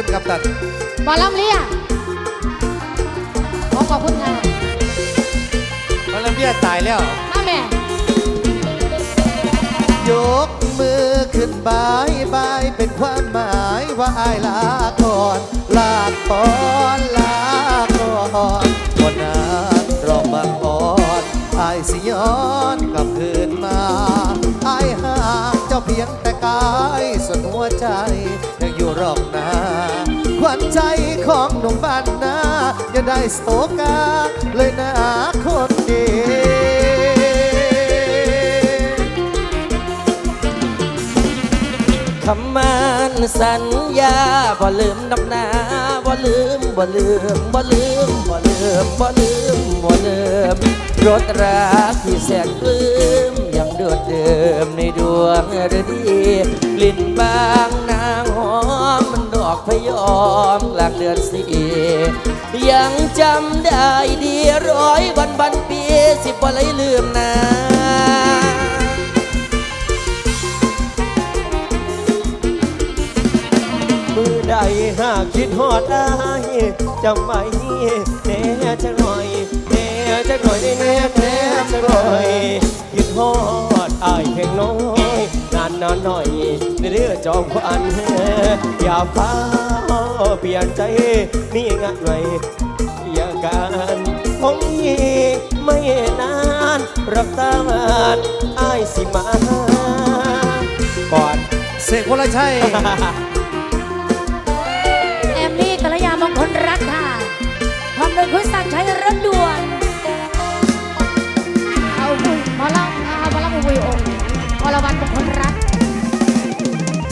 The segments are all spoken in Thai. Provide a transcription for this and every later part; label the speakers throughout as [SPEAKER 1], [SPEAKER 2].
[SPEAKER 1] คุณกัปตัน
[SPEAKER 2] หมอลำเลียขอขอบคุณค่ะ
[SPEAKER 1] มาลำเบียตายแล้ว
[SPEAKER 2] มาแม่
[SPEAKER 1] ยกมือขึ้นบายบายเป็นความหมายว่าอายลาก่อนลาก่อนลาก่อนคนนั้นรอบางอ่อนอายสิย้อนกลับคืนมาอายห่างเจ้าเพียงแต่กายส่วนหั วใจยังอยู่รอบนาขวัญใจของหนุ่มบ้านนาอย่าได้โศกาเลยนะคนดี
[SPEAKER 3] คำมันสัญญาบ่ลืมน้ำนาบ่ลืมบ่ลืมบ่ลืมบ่ลืมบ่ลืมบ่ลืมรถรักที่แสนปลื้ม ดดเดิมในดวงฤดี กลิ่นบางนางหอมมันดอกพยอมกลางเดือนสี่ยังจำได้ดีร้อยวันพันปีสิบ่เลยลืมนา
[SPEAKER 4] มือใดหากคิดฮอดอายจำไว้แน่จักหน่อยแน่จักหน่อยแน่แน่จักหน่อยคิดฮอด พียงน้อยนานนานหน่อยในเรื่องจอมควันอย่าฟ้าเปลี่ยนใจนี่งัดไว้อย่าการคงยีไม่นานรักตามอายสิมาก่อน
[SPEAKER 1] เสกวรชัย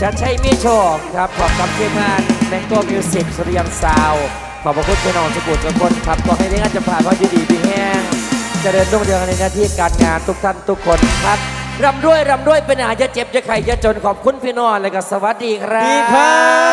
[SPEAKER 2] ชัด
[SPEAKER 3] ชัยมีโชคครับขอบคับทีมงานแมงโก้มิวสิกสุริยันซาวขอบพระคุณพี่น้องสกุลทุกคนครับขอให้ได้งานจะผ่านว่าอยู่ดีพี่แห้งเจะเดินรุ่งเรืองในหน้าที่การงานทุกท่านทุกคนครับรำด้วยรำด้วยเป็นอาจะเจ็บจะไข้จะจนขอบคุณพี่น้องเลยก็สวัสดีครับ
[SPEAKER 4] ดีครับ